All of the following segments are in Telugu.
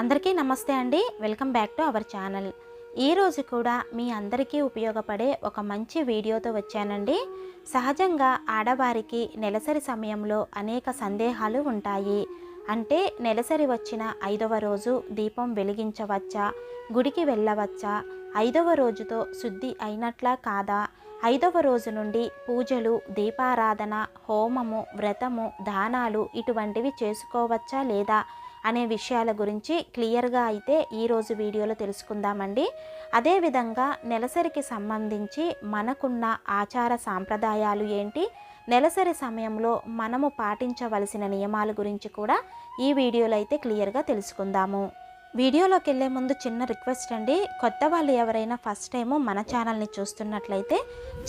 అందరికీ నమస్తే అండి. Welcome back to our channel. ఈరోజు కూడా మీ అందరికీ ఉపయోగపడే ఒక మంచి వీడియోతో వచ్చానండి. సహజంగా ఆడవారికి నెలసరి సమయంలో అనేక సందేహాలు ఉంటాయి. అంటే నెలసరి వచ్చిన ఐదవ రోజు దీపం వెలిగించవచ్చా? గుడికి వెళ్ళవచ్చా? ఐదవ రోజుతో శుద్ధి అయినట్లా కాదా? ఐదవ రోజు నుండి పూజలు దీపారాధన హోమము వ్రతము దానాలు ఇటువంటివి చేసుకోవచ్చా లేదా? అనే విషయాల గురించి క్లియర్గా అయితే ఈరోజు వీడియోలో తెలుసుకుందామండి. అదేవిధంగా నెలసరికి సంబంధించి మనకున్న ఆచార సాంప్రదాయాలు ఏంటి? నెలసరి సమయంలో మనము పాటించవలసిన నియమాల గురించి కూడా ఈ వీడియోలో అయితే క్లియర్గా తెలుసుకుందాము. వీడియోలోకి వెళ్ళే ముందు చిన్న రిక్వెస్ట్ అండి. కొత్త వాళ్ళు ఎవరైనా ఫస్ట్ టైం మన ఛానల్ని చూస్తున్నట్లయితే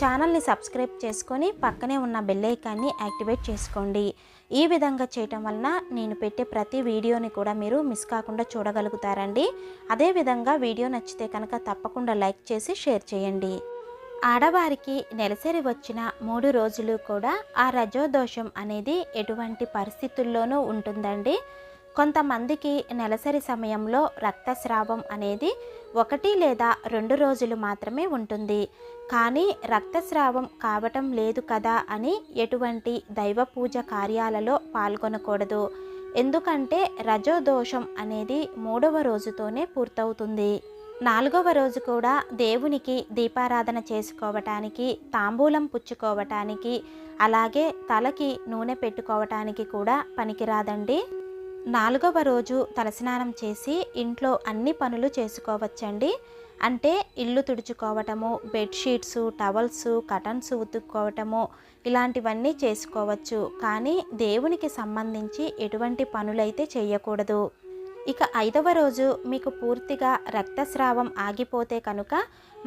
ఛానల్ని సబ్స్క్రైబ్ చేసుకొని పక్కనే ఉన్న బెల్ ఐకాన్ని యాక్టివేట్ చేసుకోండి. ఈ విధంగా చేయటం వలన నేను పెట్టే ప్రతి వీడియోని కూడా మీరు మిస్ కాకుండా చూడగలుగుతారండి. అదేవిధంగా వీడియో నచ్చితే కనుక తప్పకుండా లైక్ చేసి షేర్ చేయండి. ఆడవారికి నెలసరి వచ్చిన మూడు రోజులు కూడా ఆ రజోదోషం అనేది ఎటువంటి పరిస్థితుల్లోనూ ఉంటుందండి. కొంతమందికి నెలసరి సమయంలో రక్తస్రావం అనేది ఒకటి లేదా రెండు రోజులు మాత్రమే ఉంటుంది. కానీ రక్తస్రావం కావటం లేదు కదా అని ఎటువంటి దైవ పూజ కార్యాలలో పాల్గొనకూడదు. ఎందుకంటే రజోదోషం అనేది మూడవ రోజుతోనే పూర్తవుతుంది. నాలుగవ రోజు కూడా దేవునికి దీపారాధన చేసుకోవటానికి తాంబూలం పుచ్చుకోవటానికి అలాగే తలకి నూనె పెట్టుకోవటానికి కూడా పనికిరాదండి. నాలుగవ రోజు తలస్నానం చేసి ఇంట్లో అన్ని పనులు చేసుకోవచ్చండి. అంటే ఇల్లు తుడుచుకోవటము బెడ్షీట్స్ టవల్స్ కటన్స్ ఉతుక్కోవటము ఇలాంటివన్నీ చేసుకోవచ్చు. కానీ దేవునికి సంబంధించి ఎటువంటి పనులైతే చేయకూడదు. ఇక ఐదవ రోజు మీకు పూర్తిగా రక్తస్రావం ఆగిపోతే కనుక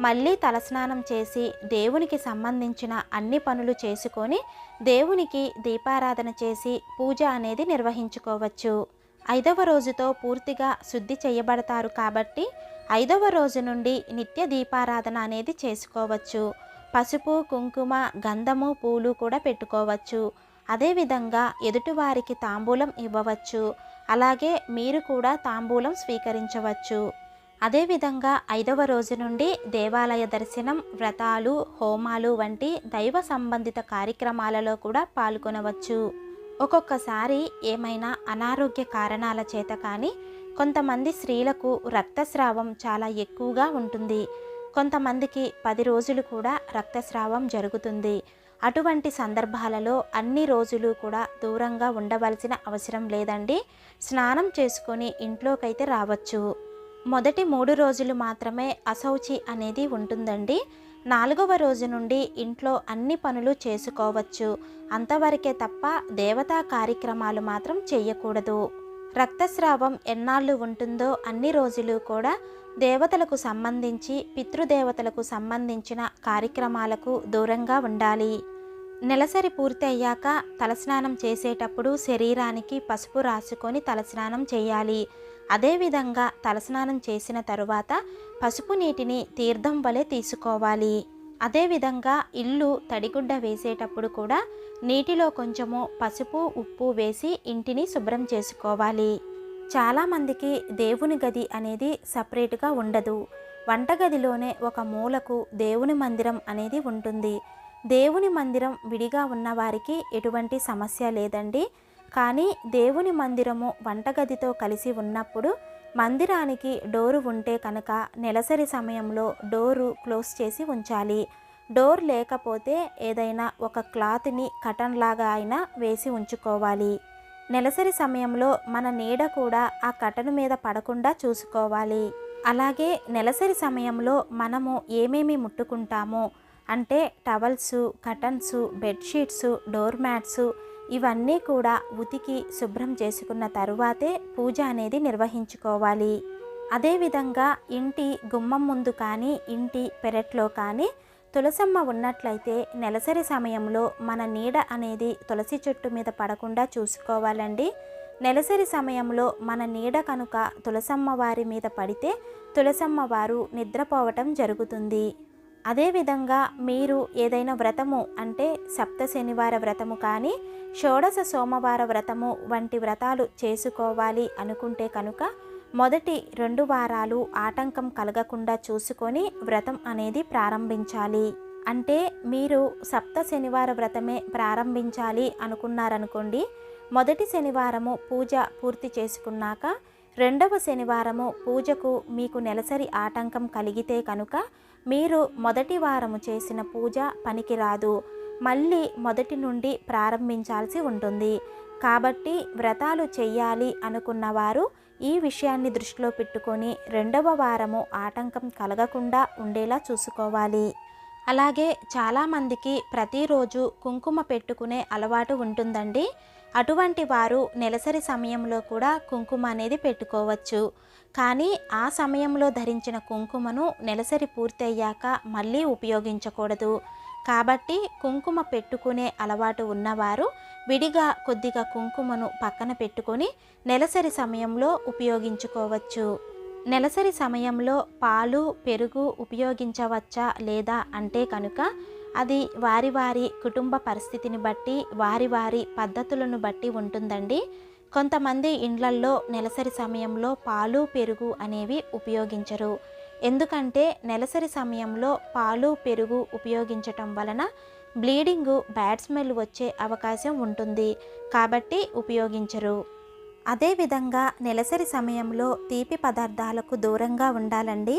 మళ్ళీ తలస్నానం చేసి దేవునికి సంబంధించిన అన్ని పనులు చేసుకొని దేవునికి దీపారాధన చేసి పూజ అనేది నిర్వహించుకోవచ్చు. ఐదవ రోజుతో పూర్తిగా శుద్ధి చేయబడతారు కాబట్టి ఐదవ రోజు నుండి నిత్య దీపారాధన అనేది చేసుకోవచ్చు. పసుపు కుంకుమ గంధము పూలు కూడా పెట్టుకోవచ్చు. అదేవిధంగా ఎదుటివారికి తాంబూలం ఇవ్వవచ్చు. అలాగే మీరు కూడా తాంబూలం స్వీకరించవచ్చు. అదేవిధంగా ఐదవ రోజు నుండి దేవాలయ దర్శనం వ్రతాలు హోమాలు వంటి దైవ సంబంధిత కార్యక్రమాలలో కూడా పాల్గొనవచ్చు. ఒక్కొక్కసారి ఏమైనా అనారోగ్య కారణాల చేత కానీ కొంతమంది స్త్రీలకు రక్తస్రావం చాలా ఎక్కువగా ఉంటుంది. కొంతమందికి పది రోజులు కూడా రక్తస్రావం జరుగుతుంది. అటువంటి సందర్భాలలో అన్ని రోజులు కూడా దూరంగా ఉండవలసిన అవసరం లేదండి. స్నానం చేసుకొని ఇంట్లోకైతే రావచ్చు. మొదటి మూడు రోజులు మాత్రమే అశౌచి అనేది ఉంటుందండి. నాలుగవ రోజు నుండి ఇంట్లో అన్ని పనులు చేసుకోవచ్చు. అంతవరకే తప్ప దేవతా కార్యక్రమాలు మాత్రం చేయకూడదు. రక్తస్రావం ఎన్నాళ్ళు ఉంటుందో అన్ని రోజులు కూడా దేవతలకు సంబంధించి పితృదేవతలకు సంబంధించిన కార్యక్రమాలకు దూరంగా ఉండాలి. నెలసరి పూర్తి అయ్యాక తలస్నానం చేసేటప్పుడు శరీరానికి పసుపు రాసుకొని తలస్నానం చేయాలి. అదేవిధంగా తలస్నానం చేసిన తరువాత పసుపు నీటిని తీర్థం వలె తీసుకోవాలి. అదేవిధంగా ఇల్లు తడిగుడ్డ వేసేటప్పుడు కూడా నీటిలో కొంచెము పసుపు ఉప్పు వేసి ఇంటిని శుభ్రం చేసుకోవాలి. చాలామందికి దేవుని గది అనేది సపరేట్గా ఉండదు. వంటగదిలోనే ఒక మూలకు దేవుని మందిరం అనేది ఉంటుంది. దేవుని మందిరం విడిగా ఉన్నవారికి ఎటువంటి సమస్య లేదండి. కానీ దేవుని మందిరము వంటగదితో కలిసి ఉన్నప్పుడు మందిరానికి డోరు ఉంటే కనుక నెలసరి సమయంలో డోరు క్లోజ్ చేసి ఉంచాలి. డోర్ లేకపోతే ఏదైనా ఒక క్లాత్ని కటన్ లాగా అయినా వేసి ఉంచుకోవాలి. నెలసరి సమయంలో మన నీడ కూడా ఆ కటన్ మీద పడకుండా చూసుకోవాలి. అలాగే నెలసరి సమయంలో మనము ఏమేమి ముట్టుకుంటామో అంటే towels curtains bedsheets door mats ఇవన్నీ కూడా ఉతికి శుభ్రం చేసుకున్న తరువాతే పూజ అనేది నిర్వహించుకోవాలి. అదేవిధంగా ఇంటి గుమ్మం ముందు కానీ ఇంటి పెరట్లో కానీ తులసమ్మ ఉన్నట్లయితే నెలసరి సమయంలో మన నీడ అనేది తులసి చెట్టు మీద పడకుండా చూసుకోవాలండి. నెలసరి సమయంలో మన నీడ కనుక తులసమ్మ వారి మీద పడితే తులసమ్మ వారు నిద్రపోవటం జరుగుతుంది. అదేవిధంగా మీరు ఏదైనా వ్రతము అంటే సప్త శనివార వ్రతము కానీ షోడశ సోమవార వ్రతము వంటి వ్రతాలు చేసుకోవాలి అనుకుంటే కనుక మొదటి రెండు వారాలు ఆటంకం కలగకుండా చూసుకొని వ్రతం అనేది ప్రారంభించాలి. అంటే మీరు సప్త శనివార వ్రతమే ప్రారంభించాలి అనుకున్నారనుకోండి మొదటి శనివారము పూజ పూర్తి చేసుకున్నాక రెండవ శనివారము పూజకు మీకు నెలసరి ఆటంకం కలిగితే కనుక మీరు మొదటి వారము చేసిన పూజ పనికిరాదు. మళ్ళీ మొదటి నుండి ప్రారంభించాల్సి ఉంటుంది. కాబట్టి వ్రతాలు చెయ్యాలి అనుకున్నవారు ఈ విషయాన్ని దృష్టిలో పెట్టుకొని రెండవ వారము ఆటంకం కలగకుండా ఉండేలా చూసుకోవాలి. అలాగే చాలామందికి ప్రతిరోజు కుంకుమ పెట్టుకునే అలవాటు ఉంటుందండి. అటువంటి వారు నెలసరి సమయంలో కూడా కుంకుమ అనేది పెట్టుకోవచ్చు. కానీ ఆ సమయంలో ధరించిన కుంకుమను నెలసరి పూర్తయ్యాక మళ్ళీ ఉపయోగించకూడదు. కాబట్టి కుంకుమ పెట్టుకునే అలవాటు ఉన్నవారు విడిగా కొద్దిగా కుంకుమను పక్కన పెట్టుకొని నెలసరి సమయంలో ఉపయోగించుకోవచ్చు. నెలసరి సమయంలో పాలు పెరుగు ఉపయోగించవచ్చా లేదా అంటే కనుక అది వారి వారి కుటుంబ పరిస్థితిని బట్టి వారి వారి పద్ధతులను బట్టి ఉంటుందండి. కొంతమంది ఇండ్లల్లో నెలసరి సమయంలో పాలు పెరుగు అనేవి ఉపయోగించరు. ఎందుకంటే నెలసరి సమయంలో పాలు పెరుగు ఉపయోగించటం వలన బ్లీడింగు బ్యాడ్ స్మెల్ వచ్చే అవకాశం ఉంటుంది. కాబట్టి ఉపయోగించరు. అదేవిధంగా నెలసరి సమయంలో తీపి పదార్థాలకు దూరంగా ఉండాలండి.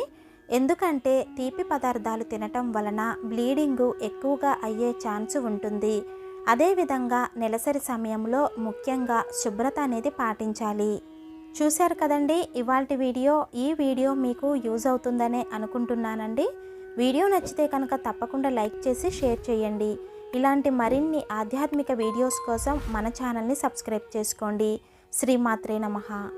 ఎందుకంటే తీపి పదార్థాలు తినటం వలన బ్లీడింగు ఎక్కువగా అయ్యే ఛాన్స్ ఉంటుంది. అదేవిధంగా నెలసరి సమయంలో ముఖ్యంగా శుభ్రత అనేది పాటించాలి. చూశారు కదండి? ఇవాళ వీడియో ఈ వీడియో మీకు యూజ్ అవుతుందనే అనుకుంటున్నానండి. వీడియో నచ్చితే కనుక తప్పకుండా లైక్ చేసి షేర్ చేయండి. ఇలాంటి మరిన్ని ఆధ్యాత్మిక వీడియోస్ కోసం మన ఛానల్ని సబ్స్క్రైబ్ చేసుకోండి. శ్రీమాత్రే నమః.